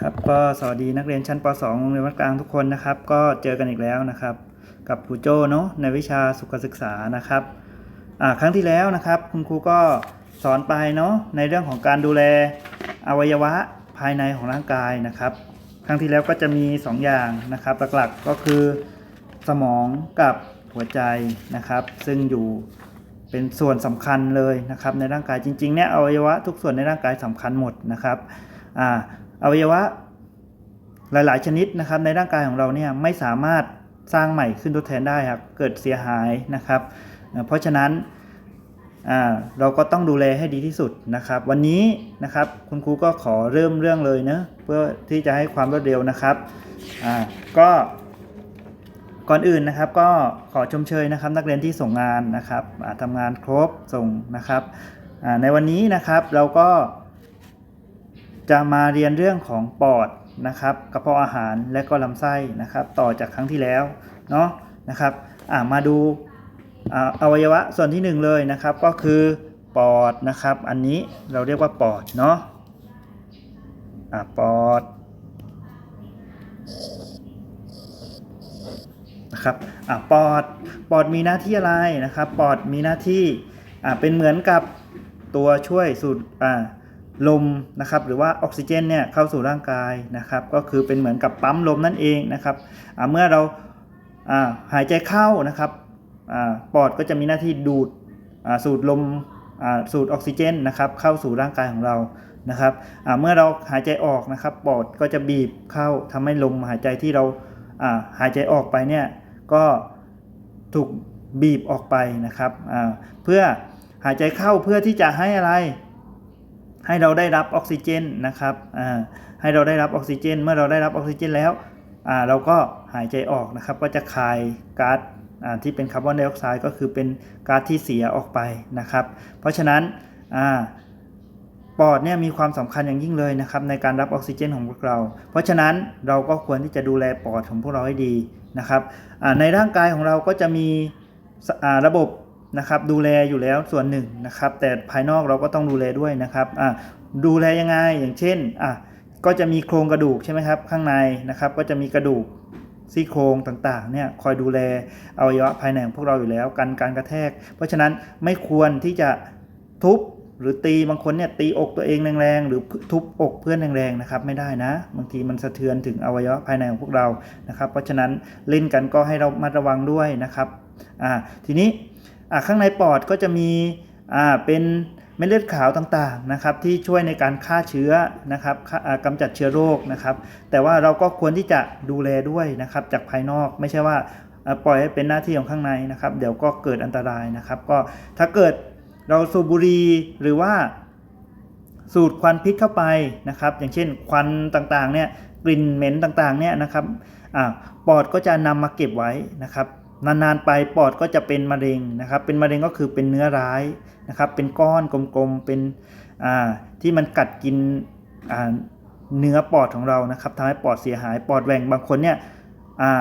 ครับก็สวัสดีนักเรียนชั้นป .2 โรงเรียนวัดกลางทุกคนนะครับ ก็เจอกันอีกแล้วนะครับ กับครูโจ้เนาะในวิชาสุขศึกษานะครับอ่าครั้งที่แล้วนะครับ คุณครูก็สอนไปเนาะในเรื่องของการดูแลอวัยวะภายในของร่างกายนะครับ ครั้งที่แล้วก็จะมี 2 อย่างนะครับ หลักๆก็คือสมองกับหัวใจนะครับ ซึ่งอยู่เป็นส่วนสำคัญเลยนะครับในร่างกายจริงๆเนี่ยอวัยวะทุกส่วนในร่างกายสำคัญหมดนะครับอ่า อวัยวะหลาย ๆ ชนิดนะครับ ในร่างกายของเราเนี่ยไม่สามารถสร้างใหม่ขึ้นทดแทนได้ครับเกิดเสียหายนะครับ เพราะฉะนั้นเราก็ต้องดูแลให้ดีที่สุดนะครับ วันนี้นะครับคุณครูก็ขอเริ่มเรื่องเลยเนะเพื่อที่จะให้ความรวดเร็วนะครับก็ก่อนอื่นนะครับก็ขอชมเชยนะครับ นักเรียนที่ส่งงานนะครับทำงานครบส่งนะครับในวันนี้นะครับเราก็ จะมาเรียนเรื่องของปอดนะครับกระเพาะอาหารและก็ลำไส้นะครับ ต่อจากครั้งที่แล้วเนาะนะครับอ่ามาดูอวัยวะส่วนที่หนึ่งเลยนะครับ ก็คือปอดนะครับ อันนี้เราเรียกว่าปอดเนาะอ่าปอดนะครับอ่าปอดปอดมีหน้าที่อะไรนะครับ ปอดมีหน้าที่อ่าเป็นเหมือนกับตัวช่วยสูดอ่า ลมนะครับหรือว่าออกซิเจนเนี่ยเข้าสู่ร่างกายนะครับ ก็คือเป็นเหมือนกับปั๊มลมนั่นเองนะครับเมื่อเราหายใจเข้านะครับอปอดก็จะมีหน้าที่ดูดสูดลมสูดออกซิเจนนะครับเข้าสู่ร่างกายของเรานะครับเมื่อเราหายใจออกนะครับปอดก็จะบีบเข้าทำให้ลมหายใจที่เราหายใจออกไปเนี่ยก็ถูกบีบออกไปนะครับเพื่อหายใจเข้าเพื่อที่จะให้อะไร ให้เราได้รับออกซิเจนนะครับอ่าให้เราได้รับออกซิเจน เมื่อเราได้รับออกซิเจนแล้วอ่าเราก็หายใจออกนะครับ ก็จะคายก๊าซอ่าที่เป็นคาร์บอนไดออกไซด์ก็คือเป็นก๊าซที่เสียออกไปนะครับ เพราะฉะนั้นอ่าปอดเนี่ยมีความสำคัญอย่างยิ่งเลยนะครับในการรับออกซิเจนของพวกเรา เพราะฉะนั้นเราก็ควรที่จะดูแลปอดของพวกเราให้ดีนะครับในร่างกายของเราก็จะมีระบบ นะครับดูแลอยู่แล้วส่วนหนึ่งนะครับ แต่ภายนอกเราก็ต้องดูแลด้วยนะครับอะดูแลยังไงอย่างเช่นอะก็จะมีโครงกระดูกใช่ไหมครับ ข้างในนะครับ ก็จะมีกระดูกซี่โครงต่างๆเนี่ยคอยดูแลอวัยวะภายในของพวกเราอยู่แล้วกันการกระแทก เพราะฉะนั้นไม่ควรที่จะทุบหรือตีบางคนเนี่ยตีอกตัวเองแรงๆหรือทุบอกเพื่อนแรงๆนะครับ ไม่ได้นะ บางทีมันสะเทือนถึงอวัยวะภายในของพวกเรานะครับ เพราะฉะนั้นเล่นกันก็ให้เรามาระวังด้วยนะครับอ่าทีนี้ ข้างในปอดก็จะมีเป็นเม็ดเลือดขาวต่างๆนะครับที่ช่วยในการฆ่าเชื้อนะครับฆ่าอ่ากำจัดเชื้อโรคนะครับ แต่ว่าเราก็ควรที่จะดูแลด้วยนะครับจากภายนอกไม่ใช่ว่าปล่อยให้เป็นหน้าที่ของข้างในนะครับ เดี๋ยวก็เกิดอันตรายนะครับ ก็ถ้าเกิดเราสูบบุหรี่หรือว่าสูดควันพิษเข้าไปนะครับ อย่างเช่นควันต่างๆเนี่ยกลิ่นเหม็นต่างๆเนี่ยนะครับอปอดก็จะนำมาเก็บไว้นะครับ นานๆไปปอดก็จะเป็นมะเร็งนะครับ เป็นมะเร็งก็คือเป็นเนื้อร้ายนะครับ เป็นก้อนกลมๆ เป็นอ่าที่มันกัดกินอ่าเนื้อปอดของเรานะครับทำให้ปอดเสียหาย ปอดแหว่งบางคนเนี่ยอ่า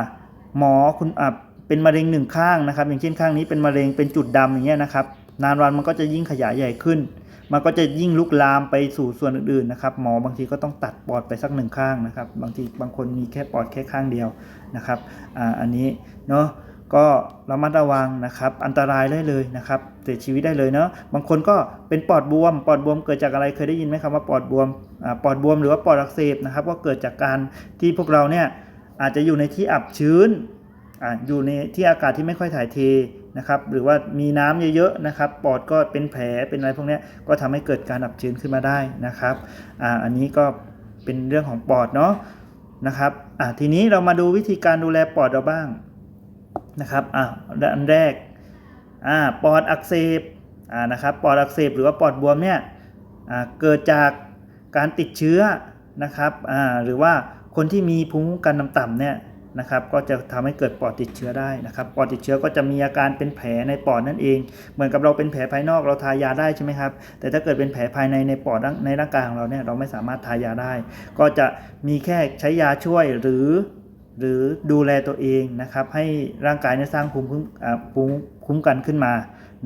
หมอคุณอ่าเป็นมะเร็งหนึ่งข้างนะครับ อย่างเช่นข้างนี้เป็นมะเร็งเป็นจุดดำอย่างเงี้ยนะครับ นานวันมันก็จะยิ่งขยายใหญ่ขึ้น มันก็จะยิ่งลุกลามไปสู่ส่วนอื่นๆนะครับ หมอบางทีก็ต้องตัดปอดไปสักหนึ่งข้างนะครับ บางทีบางคนมีแค่ปอดแค่ข้างเดียวนะครับอ่าอันนี้เนาะ ก็ระมัดระวังนะครับ อันตรายได้เลยนะครับเสียชีวิตได้เลยเนาะบางคนก็เป็นปอดบวม ปอดบวมเกิดจากอะไรเคยได้ยินไหมครับว่าปอดบวมอปอดบวมหรือว่าปอดอักเสบนะครับ ก็เกิดจากการที่พวกเราเนี่ยอาจจะอยู่ในที่อับชื้นออยู่ในที่อากาศที่ไม่ค่อยถ่ายเทนะครับ หรือว่ามีน้ำเยอะๆนะครับ ปอดก็เป็นแผลเป็นอะไรพวกนี้ก็ทำให้เกิดการอับชื้นขึ้นมาได้นะครับออันนี้ก็เป็นเรื่องของปอดเนาะนะครับทีนี้เรามาดูวิธีการดูแลปอดเราบ้าง นะครับอ่าอันแรกอ่าปอดอักเสบอ่านะครับปอดอักเสบหรือว่าปอดบวมเนี่ยอ่าเกิดจากการติดเชื้อนะครับอ่าหรือว่าคนที่มีภูมิคุ้มกันต่ำๆเนี่ยนะครับก็จะทำให้เกิดปอดติดเชื้อได้นะครับปอดติดเชื้อก็จะมีอาการเป็นแผลในปอดนั่นเอง เหมือนกับเราเป็นแผลภายนอกเราทายาได้ใช่ไหมครับ แต่ถ้าเกิดเป็นแผลภายในในปอดในร่างกายของเราเนี่ยเราไม่สามารถทายาได้ ก็จะมีแค่ใช้ยาช่วยหรือ หรือดูแลตัวเองนะครับให้ร่างกายเนี่ยสร้างภูมิคุ้มภูมิคุ้มกันขึ้นมา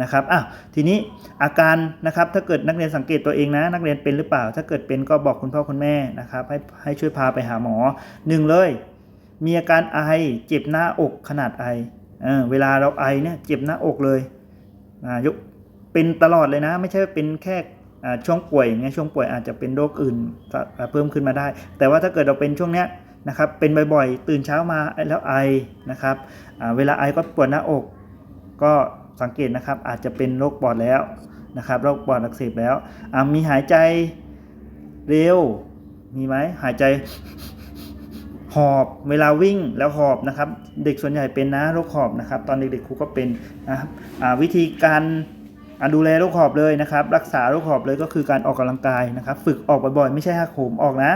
นะครับอ้าวทีนี้อาการนะครับถ้าเกิดนักเรียนสังเกตตัวเองนะ นักเรียนเป็นหรือเปล่า ถ้าเกิดเป็นก็บอกคุณพ่อคุณแม่นะครับให้ให้ช่วยพาไปหาหมอหนึ่งเลย มีอาการไอเจ็บหน้าอกขนาดไอเออเวลาเราไอเนี่ยเจ็บหน้าอกเลยอ่ายกเป็นตลอดเลยนะ ไม่ใช่เป็นแค่ช่วงป่วยอย่างเงี้ยช่วงป่วยอาจจะเป็นโรคอื่นเพิ่มขึ้นมาได้ แต่ว่าถ้าเกิดเราเป็นช่วงเนี้ย นะครับเป็นบ่อยๆ ตื่นเช้ามาแล้วไอนะครับเวลาไอก็ปวดหน้าอก ก็สังเกตนะครับอาจจะเป็นโรคปอดแล้วนะครับโรคปอดอักเสบแล้วมีหายใจเร็วมีไหมหายใจหอบเวลาวิ่งแล้วหอบนะครับ เด็กส่วนใหญ่เป็นนะโรคหอบนะครับ ตอนเด็กๆครูก็เป็นนะครับวิธีการดูแลโรคหอบเลยนะครับ รักษาโรคหอบเลยก็คือการออกกำลังกายนะครับ ฝึกออกบ่อยๆ ไม่ใช่หักโหมออกนะ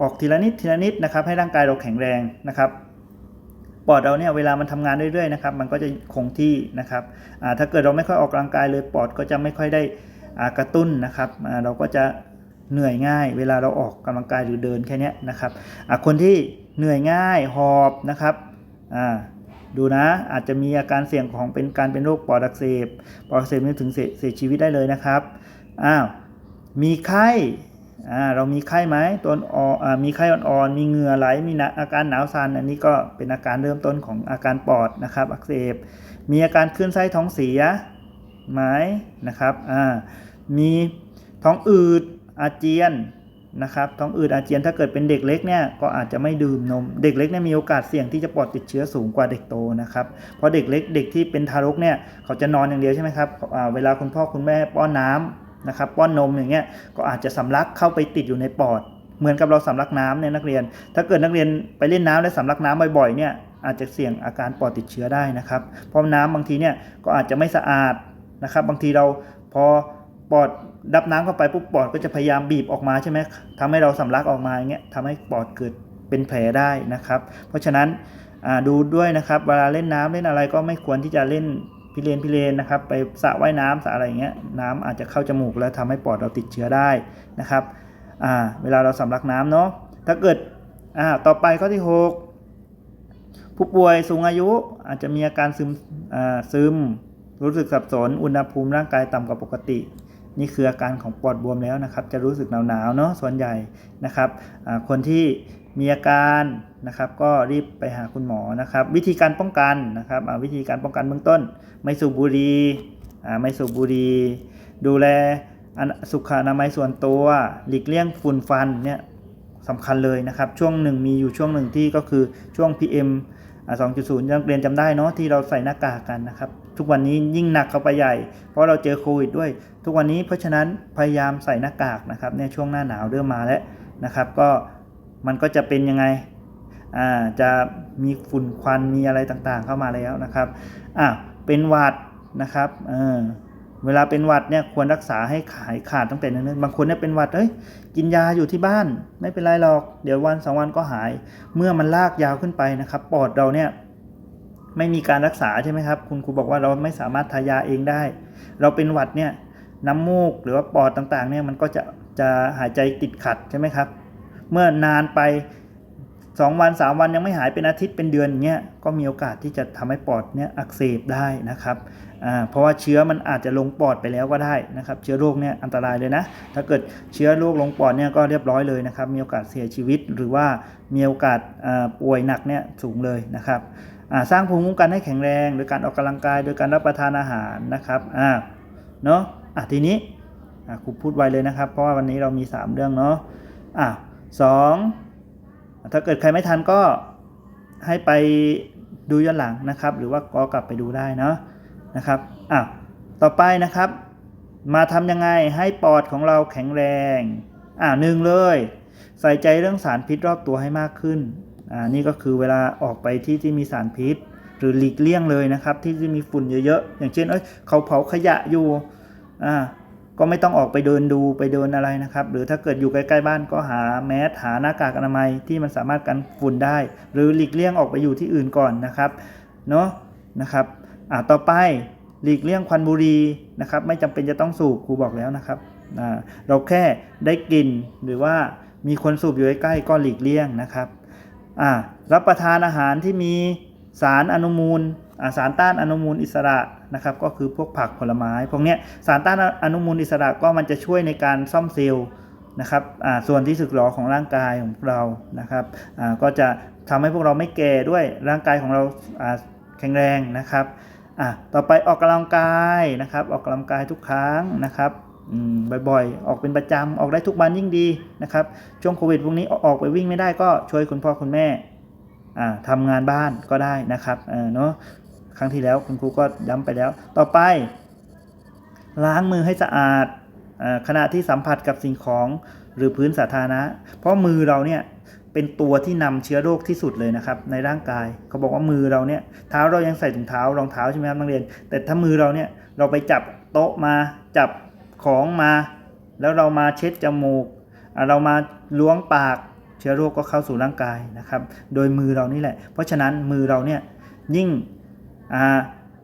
ออกทีละนิดทีละนิดนะครับ ให้ร่างกายเราแข็งแรงนะครับปอดเราเนี่ยเวลามันทำงานเรื่อยๆนะครับมันก็จะคงที่นะครับถ้าเกิดเราไม่ค่อยออกกำลังกายเลยปอดก็จะไม่ค่อยได้กระตุ้นนะครับเราก็จะเหนื่อยง่าย เวลาเราออกกำลังกายหรือเดินแค่นี้นะครับคนที่เหนื่อยง่ายหอบนะครับดูนะอาจจะมีอาการเสี่ยงของเป็นการเป็นโรคปอดอักเสบปอดอักเสบนี่ถึงเสียชีวิตได้เลยนะครับอ้าวมีไข้ เรามีไข้ไหมตัวอ่อนอ่ามีไข้อ่อนๆมีเหงื่อไหลมีนะอาการหนาวสั่นอันนี้ก็เป็นอาการเริ่มต้นของอาการปอดนะครับ อักเสบ มีอาการคลื่นไส้ท้องเสียไหมนะครับอ่ามีท้องอืดอาเจียนนะครับท้องอืดอาเจียนถ้าเกิดเป็นเด็กเล็กเนี่ยก็อาจจะไม่ดื่มนม เด็กเล็กเนี่ยมีโอกาสเสี่ยงที่จะปอดติดเชื้อสูงกว่าเด็กโตนะครับเพราะเด็กเล็กเด็กที่เป็นทารกเนี่ยเขาจะนอนอย่างเดียวใช่ไหมครับอ่าเวลาคุณพ่อคุณแม่ป้อนน้ำ นะครับป้อนนมอย่างเงี้ยก็อาจจะสำลักเข้าไปติดอยู่ในปอด เหมือนกับเราสำลักน้ำเนี่ยนักเรียน ถ้าเกิดนักเรียนไปเล่นน้ำและสำลักน้ำบ่อยๆเนี่ยอาจจะเสี่ยงอาการปอดติดเชื้อได้นะครับเพราะน้ำบางทีเนี่ยก็อาจจะไม่สะอาดนะครับ บางทีเราพอปอดดับน้ำเข้าไปปุ๊บปอดก็จะพยายามบีบออกมาใช่ไหมทำให้เราสำลักออกมาอย่างเงี้ยทำให้ปอดเกิดเป็นแผลได้นะครับ เพราะฉะนั้นดูด้วยนะครับ เวลาเล่นน้ำเล่นอะไรก็ไม่ควรที่จะเล่น พิเรนพิเรนนะครับ ไปสระว่ายน้ำสระอะไรอย่างเงี้ยน้ำอาจจะเข้าจมูกแล้วทำให้ปอดเราติดเชื้อได้นะครับอ่าเวลาเราสำลักน้ำเนาะถ้าเกิดอ่าต่อไปข้อที่ 6 ผู้ป่วยสูงอายุอาจจะมีอาการซึมอ่าซึม รู้สึกสับสน อุณหภูมิร่างกายต่ำกว่าปกตินี่คืออาการของปอดบวมแล้วนะครับ จะรู้สึกหนาวๆเนาะส่วนใหญ่นะครับอ่าคนที่ มีอาการนะครับก็รีบไปหาคุณหมอนะครับ วิธีการป้องกันนะครับวิธีการป้องกันเบื้องต้น ไม่สูบบุหรี่อ่าไม่สูบบุหรี่ดูแลอันสุขอนามัยส่วนตัว หลีกเลี่ยงฝุ่นฟันเนี่ยสำคัญเลยนะครับ ช่วงหนึ่งมีอยู่ช่วงหนึ่งที่ก็คือช่วง PM อ่า2.0นักเรียนจำได้เนาะที่เราใส่หน้ากากกันนะครับ ทุกวันนี้ยิ่งหนักเข้าไปใหญ่ เพราะเราเจอโควิดด้วย ทุกวันนี้เพราะฉะนั้นพยายามใส่หน้ากากนะครับในช่วงหน้าหนาวเริ่มมาแล้วนะครับ ก็ มันก็จะเป็นยังไงอ่าจะมีฝุ่นควันมีอะไรต่างๆเข้ามาแล้วนะครับอะเป็นหวัดนะครับเออเวลาเป็นหวัดเนี่ยควรรักษาให้หายขาดตั้งแต่เนิ่นๆบางคนเนี่ยเป็นหวัดเอ้ยกินยาอยู่ที่บ้านไม่เป็นไรหรอก เดี๋ยววันสองวันก็หาย เมื่อมันลากยาวขึ้นไปนะครับ ปอดเราเนี่ยไม่มีการรักษาใช่ไหมครับ คุณครูบอกว่าเราไม่สามารถทายาเองได้ เราเป็นหวัดเนี่ยน้ำมูกหรือว่าปอดต่างๆเนี่ยมันก็จะจะหายใจติดขัดใช่ไหมครับ เมื่อนานไป 2 วัน 3 วันยังไม่หายเป็นอาทิตย์เป็นเดือนอย่างเงี้ยก็มีโอกาสที่จะทำให้ปอดเนี่ยอักเสบได้นะครับอ่าเพราะว่าเชื้อมันอาจจะลงปอดไปแล้วก็ได้นะครับ เชื้อโรคเนี่ยอันตรายเลยนะ ถ้าเกิดเชื้อโรคลงปอดเนี่ยก็เรียบร้อยเลยนะครับ มีโอกาสเสียชีวิตหรือว่ามีโอกาสอ่าป่วยหนักเนี่ยสูงเลยนะครับอ่าสร้างภูมิคุ้มกันให้แข็งแรงโดยการออกกำลังกายโดยการรับประทานอาหารนะครับอ่าเนาะอะทีนี้อะครูพูดไวเลยนะครับ เพราะว่าวันนี้เรามี 3 เรื่องเนาะอะ สองถ้าเกิดใครไม่ทันก็ให้ไปดูย้อนหลังนะครับ หรือว่าก็กลับไปดูได้เนาะนะครับอะต่อไปนะครับ มาทำยังไงให้ปอดของเราแข็งแรงอ่าหนึ่งเลย ใส่ใจเรื่องสารพิษรอบตัวให้มากขึ้นอ่านี่ก็คือเวลาออกไปที่ที่มีสารพิษ หรือหลีกเลี่ยงเลยนะครับ ที่ที่มีฝุ่นเยอะๆอย่างเช่นเอ้ยเขาเผาขยะอยู่อ่า ก็ไม่ต้องออกไปเดินดูไปเดินอะไรนะครับ หรือถ้าเกิดอยู่ใกล้ๆบ้านก็หาแมสหาหน้ากากอนามัยที่มันสามารถกันฝุ่นได้ หรือหลีกเลี่ยงออกไปอยู่ที่อื่นก่อนนะครับเนาะนะครับอ่าต่อไปหลีกเลี่ยงควันบุหรี่นะครับ ไม่จำเป็นจะต้องสูบครูบอกแล้วนะครับอ่าเราแค่ได้กลิ่นหรือว่ามีคนสูบอยู่ใกล้ๆก็หลีกเลี่ยงนะครับอ่ารับประทานอาหารที่มีสารอนุมูลสารต้านอนุมูลอิสระ นะครับก็คือพวกผักผลไม้ พวกนี้สารต้านอนุมูลอิสระก็มันจะช่วยในการซ่อมเซลล์นะครับส่วนที่สึกหรอของร่างกายของเรานะครับก็จะทำให้พวกเราไม่แก่ด้วยร่างกายของเราแข็งแรงนะครับต่อไปออกกำลังกายนะครับออกกำลังกายทุกครั้งนะครับบ่อยๆ ออกเป็นประจำออกได้ทุกวันยิ่งดีนะครับช่วงโควิดพวกนี้ออกไปวิ่งไม่ได้ก็ช่วยคุณพ่อคุณแม่อ่าทำงานบ้านก็ได้นะครับเนาะ ครั้งที่แล้วคุณครูก็ย้ำไปแล้ว ต่อไป ล้างมือให้สะอาดอขณะที่สัมผัสกับสิ่งของหรือพื้นสาธารณะ เพราะมือเราเนี่ยเป็นตัวที่นำเชื้อโรคที่สุดเลยนะครับ ในร่างกายเขาบอกว่ามือเราเนี่ยเท้าเรายังใส่ถุงเท้ารองเท้าใช่ไหมครับนักเรียน แต่ถ้ามือเราเนี่ยเราไปจับโต๊ะมาจับของมา แล้วเรามาเช็ดจมูก เรามาล้วงปากเชื้อโรคก็เข้าสู่ร่างกายนะครับ โดยมือเรานี่แหละ เพราะฉะนั้นมือเราเนี่ยยิ่ง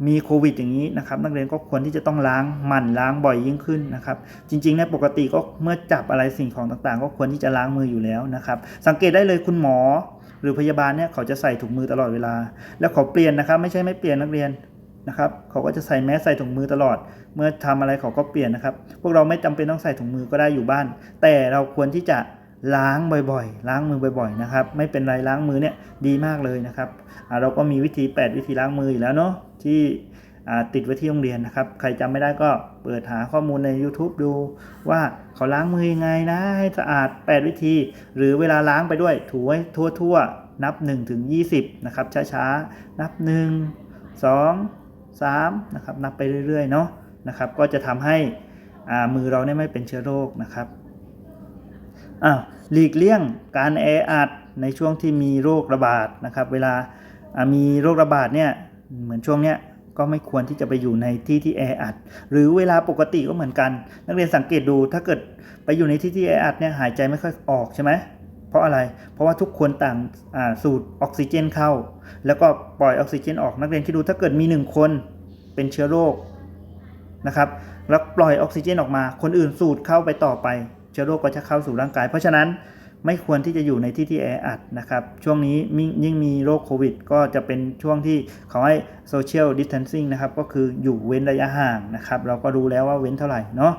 มีโควิดอย่างนี้นะครับนักเรียนก็ควรที่จะต้องล้างหมั่นล้างบ่อยยิ่งขึ้นนะครับ จริงๆในยปกติก็เมื่อจับอะไรสิ่งของต่างๆ ก็ควรที่จะล้างมืออยู่แล้วนะครับ สังเกตได้เลยคุณหมอ หรือพยาบาลเนี่ยเขาจะใส่ถุงมือตลอดเวลา แล้วเขาเปลี่ยนนะครับ ไม่ใช่ไม่เปลี่ยนนักเรียนนะครับเขาก็จะใส่แมสใส่ถุงมือตลอด เมื่อทำอะไรเขาก็เปลี่ยนนะครับ พวกเราไม่จำเป็นต้องใส่ถุงมือก็ได้อยู่บ้าน แต่เราควรที่จะ ล้างบ่อยๆ ล้างมือบ่อยๆนะครับ ไม่เป็นไรล้างมือเนี่ยดีมากเลยนะครับเราก็มีวิธี 8 วิธีล้างมืออยู่แล้วเนาะที่ติดไว้ที่โรงเรียนนะครับ ใครจำไม่ได้ก็เปิดหาข้อมูลใน YouTube ดูว่าเขาล้างมือยังไงนะให้สะอาด 8 วิธี หรือเวลาล้างไปด้วยถูไว้ทั่วๆ นับ 1 ถึง 20 นะครับ ช้าๆ นับ 1 2 3 นะครับ นับไปเรื่อยๆ เนาะนะครับ ก็จะทำให้มือเราเนี่ยไม่เป็นเชื้อโรคนะครับ อ้าวหลีกเลี่ยงการแออัดในช่วงที่มีโรคระบาดนะครับเวลามีโรคระบาดเนี่ยเหมือนช่วงเนี้ยก็ไม่ควรที่จะไปอยู่ในที่ที่แออัดหรือเวลาปกติก็เหมือนกัน นักเรียนสังเกตดูถ้าเกิดไปอยู่ในที่ที่แออัดเนี่ยหายใจไม่ค่อยออกใช่ไหมเพราะอะไร เพราะว่าทุกคนต่างสูดออกซิเจนเข้า แล้วก็ปล่อยออกซิเจนออกนักเรียนคิดดูถ้าเกิดมีหนึ่งคนเป็นเชื้อโรคนะครับแล้วปล่อยออกซิเจนออกมา คนอื่นสูดเข้าไปต่อไป เชื้อโรคก็จะเข้าสู่ร่างกาย เพราะฉะนั้นไม่ควรที่จะอยู่ในที่ที่แออัดนะครับ ช่วงนี้ยิ่งมีโรคโควิด ก็จะเป็นช่วงที่เขาให้ social distancing นะครับ ก็คืออยู่เว้นระยะห่างนะครับ เราก็รู้แล้วว่าเว้นเท่าไหร่เนาะ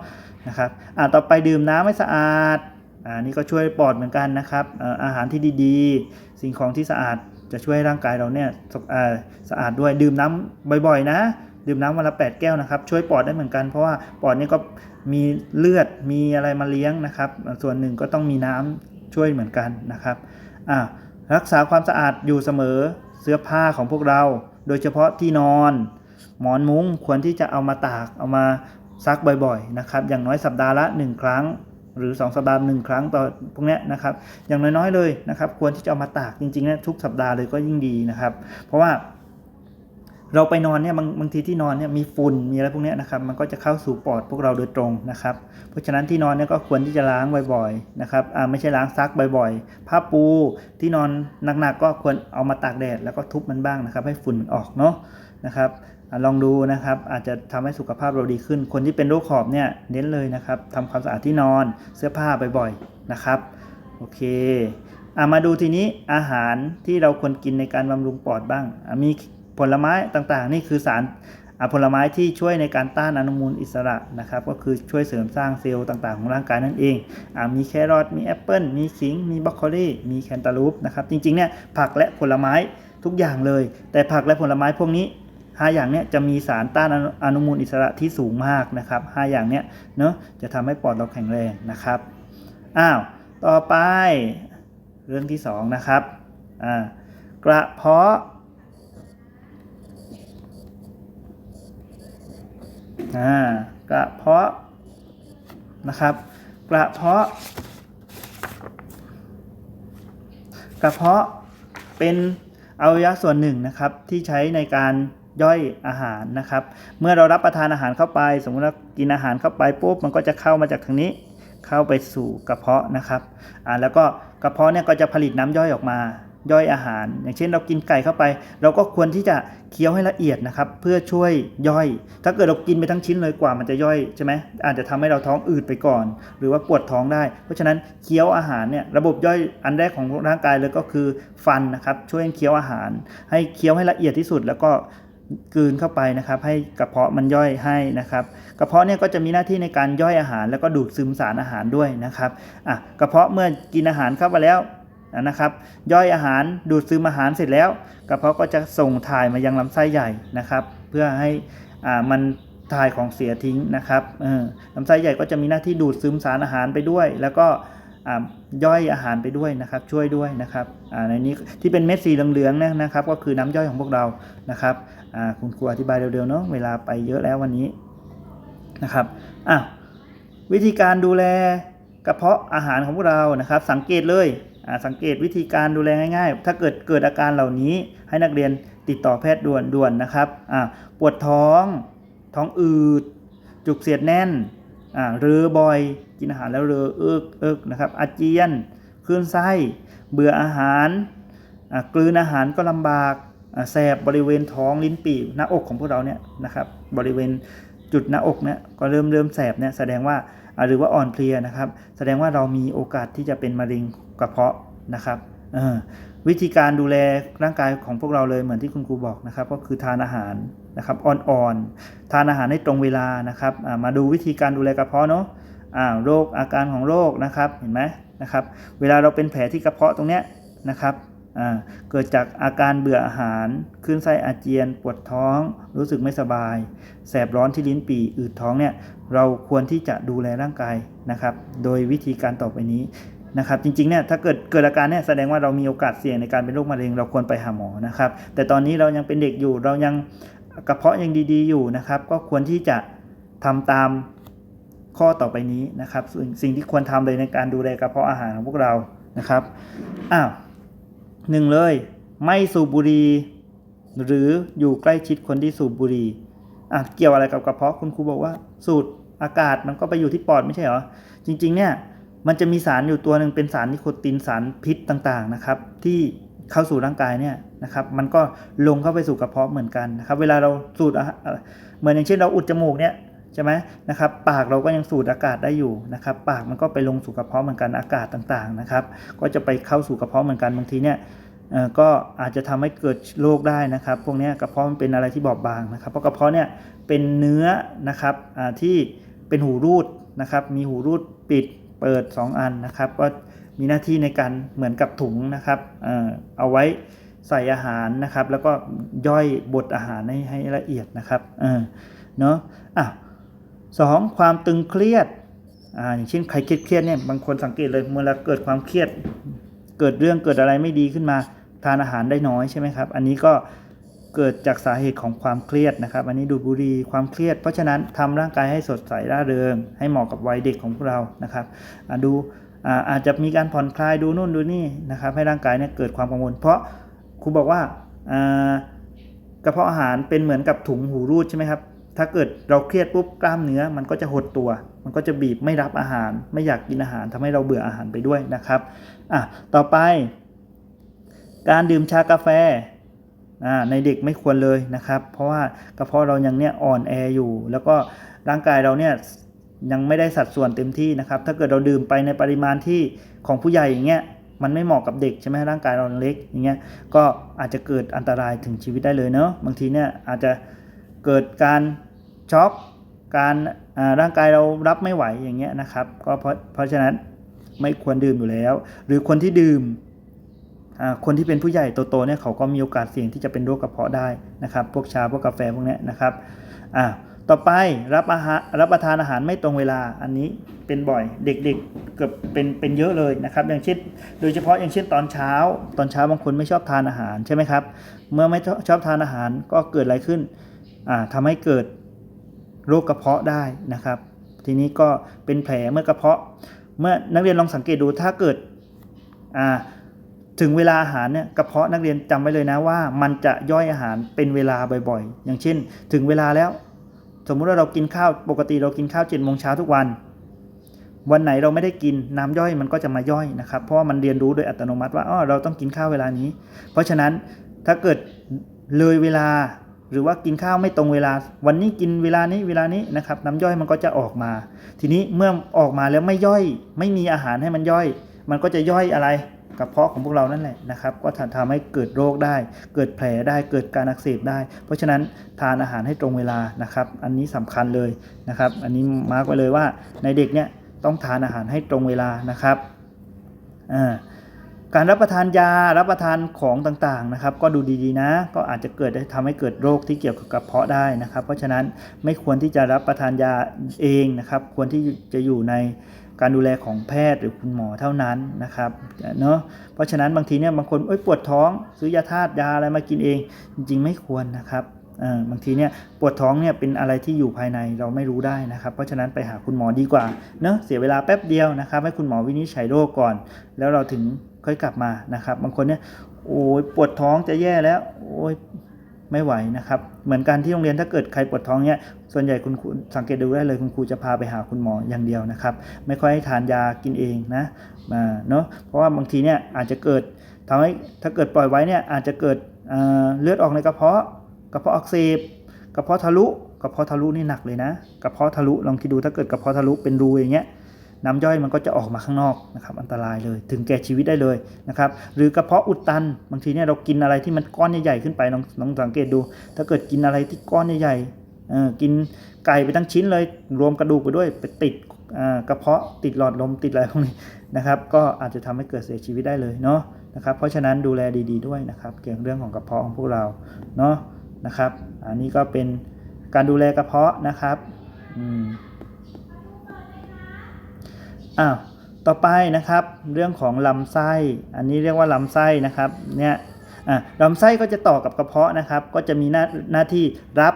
นะครับอ่าต่อไปดื่มน้ำให้สะอาดอ่านี่ก็ช่วยปอดเหมือนกันนะครับเอ่ออาหารที่ดีๆ สิ่งของที่สะอาดจะช่วยให้ร่างกายเราเนี่ยสะอาสะอาดด้วยดื่มน้ำบ่อยๆ นะ ดื่มน้ำวันละ 8 แก้วนะครับ ช่วยปอดได้เหมือนกันเพราะว่าปอดนี่ก็ มีเลือดมีอะไรมาเลี้ยงนะครับ ส่วนหนึ่งก็ต้องมีน้ำช่วยเหมือนกันนะครับอ่ารักษาความสะอาดอยู่เสมอเสื้อผ้าของพวกเรา โดยเฉพาะที่นอน หมอนมุ้งควรที่จะเอามาตากเอามาซักบ่อยๆนะครับ อย่างน้อยสัปดาห์ละ 1 ครั้ง หรือ 2 สัปดาห์หนึ่งครั้งต่อพวกนี้นะครับ อย่างน้อยๆเลยนะครับ ควรที่จะเอามาตากจริงๆนะทุกสัปดาห์เลยก็ยิ่งดีนะครับ เพราะว่า เราไปนอนเนี่ยบางบางทีที่นอนเนี่ยมีฝุ่นมีอะไรพวกนี้นะครับ มันก็จะเข้าสู่ปอดพวกเราโดยตรงนะครับ เพราะฉะนั้นที่นอนเนี่ยก็ควรที่จะล้างบ่อยๆนะครับอ่าไม่ใช่ล้างซักบ่อยๆ ผ้าปูที่นอนหนักๆก็ควรเอามาตากแดดแล้วก็ทุบมันบ้างนะครับ ให้ฝุ่นมันออกเนาะนะครับอลองดูนะครับอาจจะทำให้สุขภาพเราดีขึ้น คนที่เป็นโรคหอบเนี่ยเน้นเลยนะครับทำความสะอาดที่นอนเสื้อผ้าบ่อยๆนะครับโอเคอะมาดูทีนี้อาหารที่เราควรกินในการบำรุงปอดบ้าง มี ผลไม้ต่างๆ นี่คือสารผลไม้ที่ช่วยในการต้านอนุมูลอิสระนะครับ ก็คือช่วยเสริมสร้างเซลล์ต่างๆ ของร่างกายนั่นเองอมีแครอทมีแอปเปิลมีขิง มีบรอกโคลีมีแคนตาลูปนะครับจริงๆเนี่ยผักและผลไม้ทุกอย่างเลย แต่ผักและผลไม้พวกนี้ห้าอย่างเนี้ยจะมีสารต้านอนุมูลอิสระที่สูงมากนะครับห้าอย่างเนี้ยเนาะจะทำให้ปอดเราแข็งแรงนะครับอ้าวต่อไปเรื่องที่สองนะครับอ่ากระเพาะ อ่ากระเพาะนะครับ กระเพาะ กระเพาะเป็นอวัยวะส่วนหนึ่งนะครับที่ใช้ในการย่อยอาหารนะครับ เมื่อเรารับประทานอาหารเข้าไป สมมติว่ากินอาหารเข้าไปปุ๊บมันก็จะเข้ามาจากทางนี้เข้าไปสู่กระเพาะนะครับอ่าแล้วก็กระเพาะเนี่ยก็จะผลิตน้ำย่อยออกมา ย่อยอาหาร อย่างเช่นเรากินไก่เข้าไป เราก็ควรที่จะเคี้ยวให้ละเอียดนะครับ เพื่อช่วยย่อย ถ้าเกิดเรากินไปทั้งชิ้นเลยกว่ามันจะย่อยใช่ไหมอาจจะทำให้เราท้องอืดไปก่อน หรือว่าปวดท้องได้ เพราะฉะนั้นเคี้ยวอาหารเนี่ยระบบย่อยอันแรกของร่างกายเลยก็คือฟันนะครับช่วยเคี้ยวอาหาร ให้เคี้ยวให้ละเอียดที่สุดแล้วก็กลืนเข้าไปนะครับ ให้กระเพาะมันย่อยให้นะครับ กระเพาะเนี่ยก็จะมีหน้าที่ในการย่อยอาหาร แล้วก็ดูดซึมสารอาหารด้วยนะครับอะกระเพาะเมื่อกินอาหารเข้าไปแล้ว นะครับ ย่อยอาหารดูดซึมอาหารเสร็จแล้วกระเพาะก็จะส่งถ่ายมายังลำไส้ใหญ่นะครับ เพื่อให้อ่ามันถ่ายของเสียทิ้งนะครับออลำไส้ใหญ่ก็จะมีหน้าที่ดูดซึมสารอาหารไปด้วย แล้วก็ย่อยอาหารไปด้วยนะครับ ช่วยด้วยนะครับอ่าในนี้ที่เป็นเม็ดสีเหลืองๆนยนะครับ ก็คือน้ำย่อยของพวกเรานะครับอ่าคุณครูอธิบายเร็วๆเนาะเวลาไปเยอะแล้ววันนี้นะครับอะวิธีการดูแลกระเพาะอาหารของพวกเรานะครับ สังเกตเลย สังเกตวิธีการดูแลง่ายๆ ถ้าเกิดเกิดอาการเหล่านี้ให้นักเรียนติดต่อแพทย์ด่วนๆนะครับปวดท้อง ท้องอืด จุกเสียดแน่นเรือบ่อย กินอาหารแล้วเรือเอิกเอิกนะครับ อาเจียนคลื่นไส้ เบื่ออาหารกลืนอาหารก็ลำบากแสบบริเวณท้องลิ้นปี่หน้าอกของพวกเราเนี่ยนะครับบริเวณจุดหน้าอกเนี่ยก็เริ่มเริ่มแสบเนี่ยแสดงว่าหรือว่าอ่อนเพลียนะครับ แสดงว่าเรามีโอกาสที่จะเป็นมะเร็ง กระเพาะนะครับวิธีการดูแลร่างกายของพวกเราเลยเหมือนที่คุณครูบอกนะครับ ก็คือทานอาหารนะครับอ่อนๆทานอาหารให้ตรงเวลานะครับมาดูวิธีการดูแลกระเพาะเนาะอ่าโรคอาการของโรคนะครับเห็นไหมนะครับ เวลาเราเป็นแผลที่กระเพาะตรงเนี้ยนะครับอ่าเกิดจากอาการเบื่ออาหารคลื่นไส้อาเจียน ปวดท้อง รู้สึกไม่สบาย แสบร้อนที่ลิ้นปี่อืดท้องเนี่ยเราควรที่จะดูแลร่างกายนะครับ โดยวิธีการต่อไปนี้ นะครับจริงๆเนี่ยถ้าเกิดเกิดอาการเนี่ยแสดงว่าเรามีโอกาสเสี่ยงในการเป็นโรคมะเร็งเราควรไปหาหมอนะครับ แต่ตอนนี้เรายังเป็นเด็กอยู่เรายังกระเพาะยังดีๆอยู่นะครับ ก็ควรที่จะทำตามข้อต่อไปนี้นะครับสิ่งที่ควรทำเลยในการดูแลกระเพาะอาหารของพวกเรานะครับอ้าวหนึ่งเลย ไม่สูบบุหรี่หรืออยู่ใกล้ชิดคนที่สูบบุหรี่อะเกี่ยวอะไรกับกระเพาะคุณครูบอกว่าสูดอากาศมันก็ไปอยู่ที่ปอดไม่ใช่เหรอจริง ๆเนี่ย มันจะมีสารอยู่ตัวหนึ่งเป็นสารนิโคตินสารพิษต่างๆนะครับ ที่เข้าสู่ร่างกายเนี่ยนะครับมันก็ลงเข้าไปสู่กระเพาะเหมือนกันนะครับเวลาเราสูดเหมือนอย่างเช่นเราอุดจมูกเนี่ยใช่ไหมนะครับปากเราก็ยังสูดอากาศได้อยู่นะครับปากมันก็ไปลงสู่กระเพาะเหมือนกันอากาศต่างๆนะครับก็จะไปเข้าสู่กระเพาะเหมือนกันบางทีเนี่ยก็อาจจะทำให้เกิดโรคได้นะครับ พวกนี้กระเพาะมันเป็นอะไรที่บอบบางนะครับ เพราะกระเพาะเนี่ยเป็นเนื้อนะครับที่เป็นหูรูดนะครับมีหูรูดปิด เปิด 2 อันนะครับ ก็มีหน้าที่ในการเหมือนกับถุงนะครับเอ่อเอาไว้ใส่อาหารนะครับ แล้วก็ย่อยบดอาหารให้ให้ละเอียดนะครับเออเนาะอะสองความตึงเครียดอ่าอย่างเช่นใครเครียดๆเนี่ยบางคนสังเกตเลยเมื่อเราเกิดความเครียด เกิดเรื่องเกิดอะไรไม่ดีขึ้นมาทานอาหารได้น้อยใช่ไหมครับ อันนี้ก็ เกิดจากสาเหตุของความเครียดนะครับ อันนี้ดูดบุหรี่ความเครียด เพราะฉะนั้นทำร่างกายให้สดใสร่าเริง ให้เหมาะกับวัยเด็กของพวกเรานะครับดูอาอาจจะมีการผ่อนคลายดูนู่นดูนี่นะครับ ให้ร่างกายเนี่ยเกิดความกังวล เพราะครูบอกว่ากระเพาะอาหารเป็นเหมือนกับถุงหูรูดใช่ไหมครับถ้าเกิดเราเครียดปุ๊บกล้ามเนื้อมันก็จะหดตัว มันก็จะบีบไม่รับอาหาร ไม่อยากกินอาหารทำให้เราเบื่ออาหารไปด้วยนะครับอะต่อไป การดื่มชากาแฟ ในเด็กไม่ควรเลยนะครับ เพราะว่ากระเพาะเรายังเนี่ยอ่อนแออยู่ แล้วก็ร่างกายเราเนี่ยยังไม่ได้สัดส่วนเต็มที่นะครับ ถ้าเกิดเราดื่มไปในปริมาณที่ของผู้ใหญ่อย่างเงี้ยมันไม่เหมาะกับเด็กใช่ไหมร่างกายเราเล็กอย่างเงี้ยก็อาจจะเกิดอันตรายถึงชีวิตได้เลยเนาะบางทีเนี่ยอาจจะเกิดการช็อกการร่างกายเรารับไม่ไหวอย่างเงี้ยนะครับ ก็เพราะเพราะฉะนั้นไม่ควรดื่มอยู่แล้ว หรือคนที่ดื่ม คนที่เป็นผู้ใหญ่โตๆเนี่ยเขาก็มีโอกาสเสี่ยงที่จะเป็นโรคกระเพาะได้นะครับพวกชาพวกกาแฟพวกนี้นะครับอ่าต่อไปรับอาหารรับประทานอาหารไม่ตรงเวลาอันนี้เป็นบ่อยเด็กๆเกือบเป็นเป็นเยอะเลยนะครับอย่างเช่นโดยเฉพาะอย่างเช่นตอนเช้า ตอนเช้าบางคนไม่ชอบทานอาหารใช่ไหมครับเมื่อไม่ชอบทานอาหารก็เกิดอะไรขึ้นอ่าทำให้เกิดโรคกระเพาะได้นะครับ ทีนี้ก็เป็นแผลเมื่อกระเพาะ เมื่อนักเรียนลองสังเกตดูถ้าเกิดอ่า ถึงเวลาอาหารเนี่ยกระเพาะนักเรียนจำไว้เลยนะว่า มันจะย่อยอาหารเป็นเวลาบ่อยๆ อย่างเช่น ถึงเวลาแล้ว สมมุติว่าเรากินข้าวปกติเรากินข้าวเจ็ดโมงเช้าทุกวัน วันไหนเราไม่ได้กินน้ำย่อยมันก็จะมาย่อยนะครับ เพราะว่ามันเรียนรู้โดยอัตโนมัติว่าอ๋อเราต้องกินข้าวเวลานี้ เพราะฉะนั้นถ้าเกิดเลยเวลาหรือว่ากินข้าวไม่ตรงเวลา วันนี้กินเวลานี้เวลานี้นะครับน้ำย่อยมันก็จะออกมา ทีนี้เมื่อออกมาแล้วไม่ย่อย ไม่มีอาหารให้มันย่อย มันก็จะย่อยอะไร กระเพาะของพวกเรานั่นแหละนะครับ ก็ทำทำให้เกิดโรคได้ เกิดแผลได้เกิดการอักเสบได้ เพราะฉะนั้นทานอาหารให้ตรงเวลานะครับ อันนี้สำคัญเลยนะครับ อันนี้มาร์กไว้เลยว่าในเด็กเนี่ยต้องทานอาหารให้ตรงเวลานะครับอ่าการรับประทานยารับประทานของต่างๆนะครับ ก็ดูดีๆนะ ก็อาจจะเกิดทำให้เกิดโรคที่เกี่ยวกับกระเพาะได้นะครับ เพราะฉะนั้นไม่ควรที่จะรับประทานยาเองนะครับ ควรที่จะอยู่ใน การดูแลของแพทย์หรือคุณหมอเท่านั้นนะครับเนาะเพราะฉะนั้นบางทีเนี่ยบางคนเอ้ยปวดท้องซื้อยาธาตุยาอะไรมากินเอง จริง ๆ ไม่ควรนะครับบางทีเนี่ยปวดท้องเนี่ยเป็นอะไรที่อยู่ภายในเราไม่รู้ได้นะครับ เพราะฉะนั้นไปหาคุณหมอดีกว่าเนาะเสียเวลาแป๊บเดียวนะครับ ให้คุณหมอวินิจฉัยโรคก่อน แล้วเราถึงค่อยกลับมานะครับ บางคนเนี่ยโอ้ยปวดท้องจะแย่แล้วโอ้ย ไม่ไหวนะครับ เหมือนกันที่โรงเรียนถ้าเกิดใครปวดท้องเนี่ยส่วนใหญ่คุณครูสังเกตดูได้เลยคุณครูจะพาไปหาคุณหมออย่างเดียวนะครับ ไม่ค่อยให้ทานยากินเองนะมาเนาะเพราะว่าบางทีเนี่ยอาจจะเกิดทำให้ถ้าเกิดปล่อยไว้เนี่ยอาจจะเกิดเเลือดออกในกระเพาะกระเพาะอักเสบกระเพาะทะลุกระเพาะทะลุนี่หนักเลยนะกระเพาะทะลุลองคิดดูถ้าเกิดกระเพาะทะลุเป็นรูอย่างเงี้ย น้ำย่อยมันก็จะออกมาข้างนอกนะครับอันตรายเลยถึงแก่ชีวิตได้เลยนะครับหรือกระเพาะอุดตันบางทีเนี่ยเรากินอะไรที่มันก้อนใหญ่ๆขึ้นไปลองลองสังเกตดู ถ้าเกิดกินอะไรที่ก้อนใหญ่ๆเออกินไก่ไปทั้งชิ้นเลยรวมกระดูกไปด้วยไปติดกระเพาะติดหลอดลมติดอะไรพวกนี้นะครับ ก็อาจจะทำให้เกิดเสียชีวิตได้เลยเนาะนะครับเพราะฉะนั้นดูแลดีๆด้วยนะครับ เกี่ยวกับเรื่องของกระเพาะของพวกเราเนาะนะครับ อันนี้ก็เป็นการดูแลกระเพาะนะครับ อืม อ้าวต่อไปนะครับ เรื่องของลำไส้ อันนี้เรียกว่าลำไส้นะครับเนี่ยอ่าลำไส้ก็จะต่อกับกระเพาะนะครับ ก็จะมีหน้าหน้าที่รับ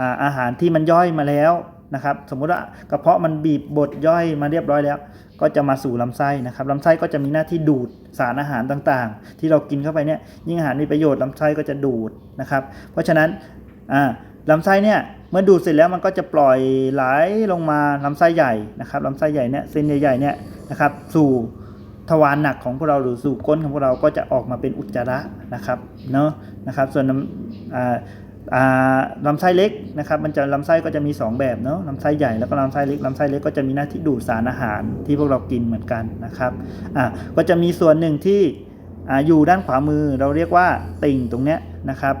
อ่าอาหารที่มันย่อยมาแล้วนะครับ สมมุติว่ากระเพาะมันบีบบดย่อยมาเรียบร้อยแล้ว ก็จะมาสู่ลำไส้นะครับลำไส้ก็จะมีหน้าที่ดูดสารอาหารต่างๆ ที่เรากินเข้าไปเนี่ยยิ่งอาหารมีประโยชน์ลำไส้ก็จะดูดนะครับ เพราะฉะนั้นอ่า ลำไส้เนี่ยเมื่อดูดเสร็จแล้วมันก็จะปล่อยไหลลงมาลำไส้ใหญ่นะครับลำไส้ใหญ่เนี่ยเส้นใหญ่ๆเนี่ยนะครับสู่ทวารหนักของพวกเราหรือสู่ก้นของพวกเราก็จะออกมาเป็นอุจจาระนะครับเนาะนะครับส่วนน้ำลำไส้เล็กนะครับมันจะลำไส้ก็จะมี 2 แบบเนาะลำไส้ใหญ่แล้วก็ลำไส้เล็กลำไส้เล็กก็จะมีหน้าที่ดูดสารอาหารที่พวกเรากินเหมือนกันนะครับอ่าก็จะมีส่วนหนึ่งที่ออยู่ด้านขวามือเราเรียกว่าติ่งตรงเนี้ยนะครับ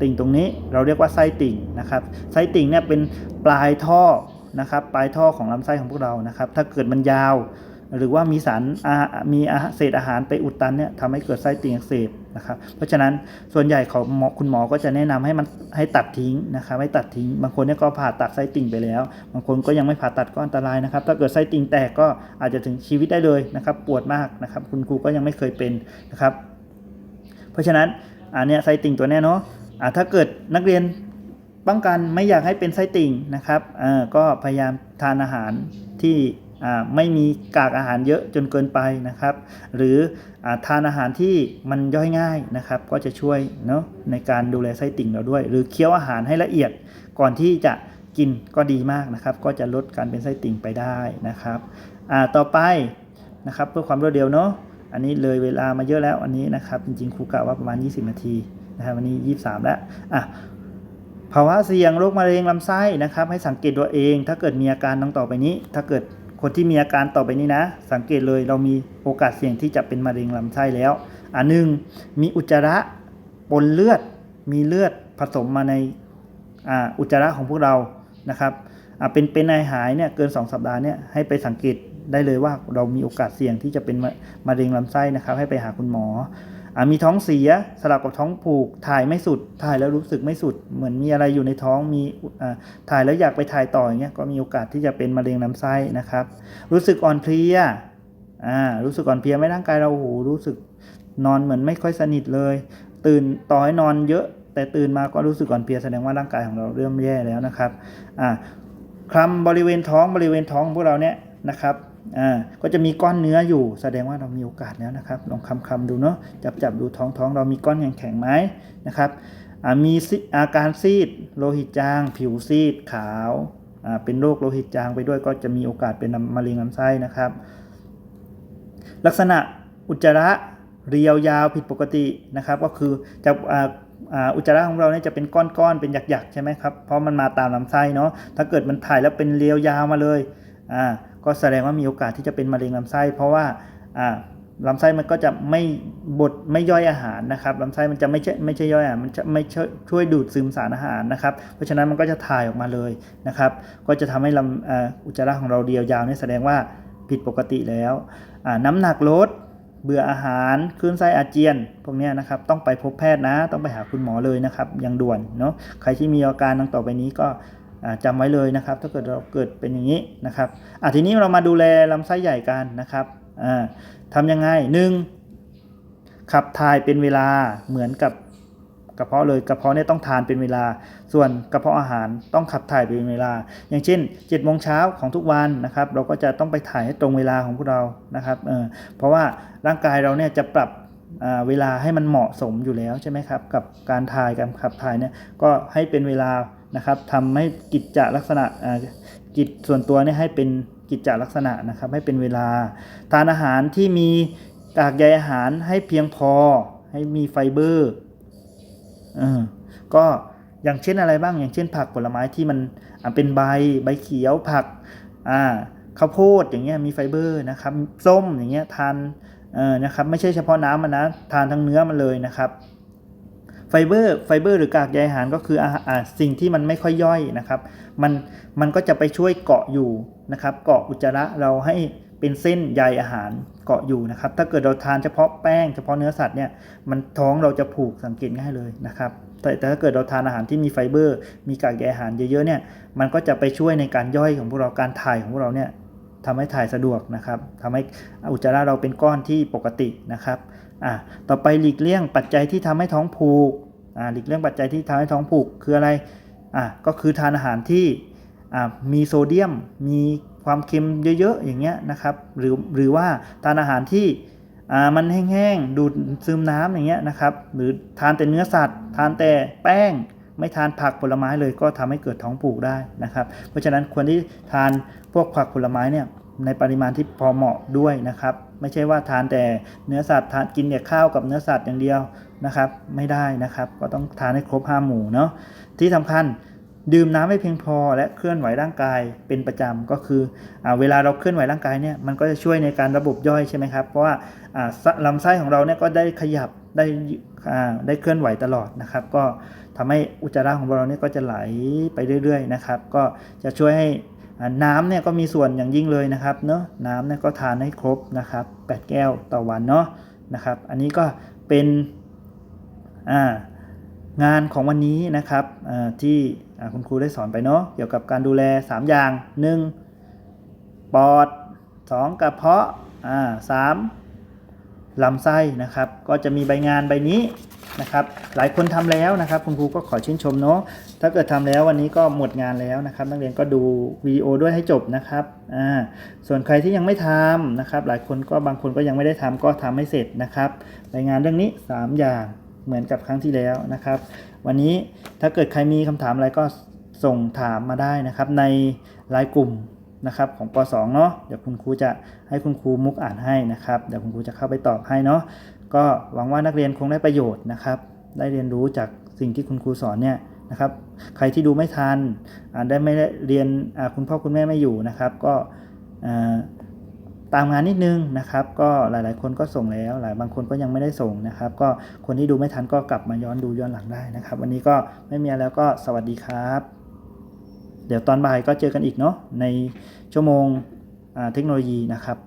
ติ่งตรงนี้เราเรียกว่าไส้ติ่งนะครับไส้ติ่งเนี่ยเป็นปลายท่อนะครับปลายท่อของลำไส้ของพวกเรานะครับถ้าเกิดมันยาว หรือว่ามีสารมีอาเศษอาหารไปอุดตันเนี่ยทำให้เกิดไส้ติ่งอักเสบนะครับเพราะฉะนั้นส่วนใหญ่ขาหมอคุณหมอก็จะแนะนำให้มันให้ตัดทิ้งนะครับให้ตัดทิ้ง บางคนเนี่ยก็ผ่าตัดไส้ติ่งไปแล้ว บางคนก็ยังไม่ผ่าตัดก็อันตรายนะครับ ถ้าเกิดไส้ติ่งแตกก็อาจจะถึงชีวิตได้เลยนะครับ ปวดมากนะครับ คุณครูก็ยังไม่เคยเป็นนะครับ เพราะฉะนั้น อันเนี้ยไส้ติ่งตัวเนี้ยเนาะอ่าถ้าเกิดนักเรียนป้องกันไม่อยากให้เป็นไส้ติ่งนะครับอ่าก็พยายามทานอาหารที่อ่าไม่มีกากอาหารเยอะจนเกินไปนะครับ หรืออาทานอาหารที่มันย่อยง่ายนะครับ ก็จะช่วยเนาะในการดูแลไส้ติ่งเราด้วย หรือเคี้ยวอาหารให้ละเอียดก่อนที่จะกินก็ดีมากนะครับ ก็จะลดการเป็นไส้ติ่งไปได้นะครับอ่าต่อไปนะครับเพื่อความรวดเร็วเนาะ อันนี้เลยเวลามาเยอะแล้วอันนี้นะครับ จริงๆครูกะว่าประมาณ 20 นาทีนะครับวันนี้ 23 แล้วอะภาวะเสี่ยงโรคมะเร็งลำไส้นะครับ ให้สังเกตตัวเอง ถ้าเกิดมีอาการดังต่อไปนี้ ถ้าเกิดคนที่มีอาการต่อไปนี้นะ สังเกตเลยเรามีโอกาสเสี่ยงที่จะเป็นมะเร็งลำไส้แล้วอันหนึ่งมีอุจจาระปนเลือด มีเลือดผสมมาในอ่าอุจจาระของพวกเรานะครับอ่าเป็นเป็นในหายเนี่ยเกิน 2 สัปดาห์เนี่ยให้ไปสังเกต ได้เลยว่าเรามีโอกาสเสี่ยงที่จะเป็นมะเร็งลำไส้นะครับ ให้ไปหาคุณหมออมีท้องเสียสลับกับท้องผูก ถ่ายไม่สุด ถ่ายแล้วรู้สึกไม่สุด เหมือนมีอะไรอยู่ในท้องมีถ่ายแล้วอยากไปถ่ายต่ออย่างเงี้ยก็มีโอกาสที่จะเป็นมะเร็งลำไส้นะครับ รู้สึกอ่อนเพลียอ่ารู้สึกอ่อนเพลียไม่ร่างกายเราโอ้โหรู้สึกนอนเหมือนไม่ค่อยสนิทเลย ตื่นต่อให้นอนเยอะ แต่ตื่นมาก็รู้สึกอ่อนเพลียแสดงว่าร่างกายของเราเริ่มแย่แล้วนะครับอ่าคลำบริเวณท้องบริเวณท้องของพวกเราเนี่ยนะครับ อ่าก็จะมีก้อนเนื้ออยู่ แสดงว่าเรามีโอกาสแล้วนะครับ ลองคำคำดูเนาะจับจับดูท้องท้องเรามีก้อนแข็งแข็งๆไหมนะครับมีอาการซีดโลหิตจาง ผิวซีดขาวาเป็นโรคโลหิตจางไปด้วยก็จะมีโอกาสเป็นมะเร็งลำไส้นะครับ ลักษณะอุจจาระเรียวยาวผิดปกตินะครับก็คือจะอ,อุจจาระของเราเนี่ยจะเป็นก้อนๆเป็นหยักๆใช่ไหมครับเพราะมันมาตามลำไส้เนาะถ้าเกิดมันถ่ายแล้วเป็นเรียวยาวมาเลยอ่า ก็แสดงว่ามีโอกาสที่จะเป็นมะเร็งลำไส้ เพราะว่าลำไส้มันก็จะไม่บดไม่ย่อยอาหารนะครับลำไส้มันจะไม่ใช่ไม่ใช่ย่อยอาหารมันจะไม่ช่วยดูดซึมสารอาหารนะครับ เพราะฉะนั้นมันก็จะถ่ายออกมาเลยนะครับ ก็จะทำให้ลำอ,อุจจาระของเราเดียวยาวนี่แสดงว่าผิดปกติแล้วน้ำหนักลดเบื่ออาหารคลื่นไส้อาเจียน พวกนี้นะครับ ต้องไปพบแพทย์นะ ต้องไปหาคุณหมอเลยนะครับอย่างด่วนเนาะใครที่มีอาการดังต่อไปนี้ก็ อ่าจำไว้เลยนะครับ ถ้าเกิดเราเกิดเป็นอย่างนี้นะครับอะทีนี้เรามาดูแลลำไส้ใหญ่กันนะครับอ่าทำยังไงหนึ่งขับถ่ายเป็นเวลาเหมือนกับกระเพาะเลยกระเพาะเนี่ยต้องทานเป็นเวลา ส่วนกระเพาะอาหารต้องขับถ่ายเป็นเวลา อย่างเช่น7จ็ดโมงเช้าของทุกวันนะครับ เราก็จะต้องไปถ่ายให้ตรงเวลาของพวกเรานะครับเออเพราะว่าร่างกายเราเนี่ยจะปรับเวลาให้มันเหมาะสมอยู่แล้วใช่ไหมครับ กับการถ่ายการขับถ่ายเนี่ยก็ให้เป็นเวลา นะครับทำให้กิจจลักษณะอ่ากิจส่วนตัวเนี่ยให้เป็นกิจจลักษณะนะครับให้เป็นเวลา ทานอาหารที่มีกากใยอาหารให้เพียงพอให้มีไฟเบอร์อก็อย่างเช่นอะไรบ้างอย่างเช่นผักผลไม้ที่มันเป็นใบใบเขียวผักอ่าข้าวโพดอย่างเงี้ยมีไฟเบอร์นะครับส้มอย่างเงี้ยทานเออนะครับไม่ใช่เฉพาะน้ำมันนะทานทั้งเนื้อมันเลยนะครับ ไฟเบอร์ไฟเบอร์หรือกากใยอาหารก็คืออาหารอ่าสิ่งที่มันไม่ค่อยย่อยนะครับ มันมันก็จะไปช่วยเกาะอยู่นะครับ เกาะอุจจาระเราให้เป็นเส้นใยอาหารเกาะอยู่นะครับ ถ้าเกิดเราทานเฉพาะแป้งเฉพาะเนื้อสัตว์เนี่ยมันท้องเราจะผูกสังเกตง่ายเลยนะครับแต่แต่ถ้าเกิดเราทานอาหารที่มีไฟเบอร์ มีกากใยอาหารเยอะๆเนี่ยมันก็จะไปช่วยในการย่อยของพวกเราการถ่ายของพวกเราเนี่ยทำให้ถ่ายสะดวกนะครับทำให้อุจจาระเราเป็นก้อนที่ปกตินะครับ อ่าต่อไปหลีกเลี่ยงปัจจัยที่ทำให้ท้องผูกอ่าหลีกเลี่ยงปัจจัยที่ทำให้ท้องผูกคืออะไรอ่าก็คือทานอาหารที่อ่ามีโซเดียม มีความเค็มเยอะๆอย่างเงี้ยนะครับหรือหรือว่าทานอาหารที่อ่ามันแห้งๆดูดซึมน้ำอย่างเงี้ยนะครับหรือทานแต่เนื้อสัตว์ ทานแต่แป้งไม่ทานผักผลไม้เลยก็ทำให้เกิดท้องผูกได้นะครับ เพราะฉะนั้นควรที่ทานพวกผักผลไม้เนี่ย ในปริมาณที่พอเหมาะด้วยนะครับ ไม่ใช่ว่าทานแต่เนื้อสัตว์ทานกินแต่ข้าวกับเนื้อสัตว์อย่างเดียวนะครับ ไม่ได้นะครับ ก็ต้องทานให้ครบห้าหมู่เนาะที่สำคัญดื่มน้ำให้เพียงพอและเคลื่อนไหวร่างกายเป็นประจำก็คืออเวลาเราเคลื่อนไหวร่างกายเนี่ยมันก็จะช่วยในการระบบย่อยใช่ไหมครับ เพราะว่าอ่าสลำไส้ของเราเนี่ยก็ได้ขยับได้ได้เคลื่อนไหวตลอดนะครับ ก็ทำให้อุจจาระของเราเนี่ยก็จะไหลไปเรื่อยๆนะครับ ก็จะช่วยให้ น้ำเนี่ยก็มีส่วนอย่างยิ่งเลยนะครับเนาะน้ำเนี่ยก็ทานให้ครบนะครับ 8 แก้วต่อวันเนาะนะครับ อันนี้ก็เป็นงานของวันนี้นะครับที่คุณครูได้สอนไปเนาะเกี่ยวกับการดูแล 3 อย่าง 1. ปอด 2. กระเพาะสาม ลำไส้นะครับ ก็จะมีใบงานใบนี้นะครับ หลายคนทำแล้วนะครับ คุณครูก็ขอชื่นชมเนาะถ้าเกิดทำแล้ววันนี้ก็หมดงานแล้วนะครับ นักเรียนก็ดูวิดีโอด้วยให้จบนะครับอ่าส่วนใครที่ยังไม่ทำนะครับ หลายคนก็บางคนก็ยังไม่ได้ทำก็ทำให้เสร็จนะครับใบงานเรื่องนี้ 3 อย่างเหมือนกับครั้งที่แล้วนะครับ วันนี้ถ้าเกิดใครมีคำถามอะไรก็ส่งถามมาได้นะครับ ในไลน์กลุ่ม นะครับของป .2 เนาะเดี๋ยวคุณครูจะให้คุณครูมุกอ่านให้นะครับ เดี๋ยวคุณครูจะเข้าไปตอบให้เนาะก็หวังว่านักเรียนคงได้ประโยชน์นะครับ ได้เรียนรู้จากสิ่งที่คุณครูสอนเนี่ยนะครับ ใครที่ดูไม่ทันอ่านได้ไม่ได้เรียนคุณพ่อคุณแม่ไม่อยู่นะครับ ก็ตามงานนิดนึงนะครับ ก็หลายๆ คนก็ส่งแล้ว หลายบางคนก็ยังไม่ได้ส่งนะครับ ก็คนที่ดูไม่ทันก็กลับมาย้อนดูย้อนหลังได้นะครับ วันนี้ก็ไม่มีแล้วก็สวัสดีครับ เดี๋ยวตอนบ่ายก็เจอกันอีกเนาะในชั่วโมงเทคโนโลยีนะครับ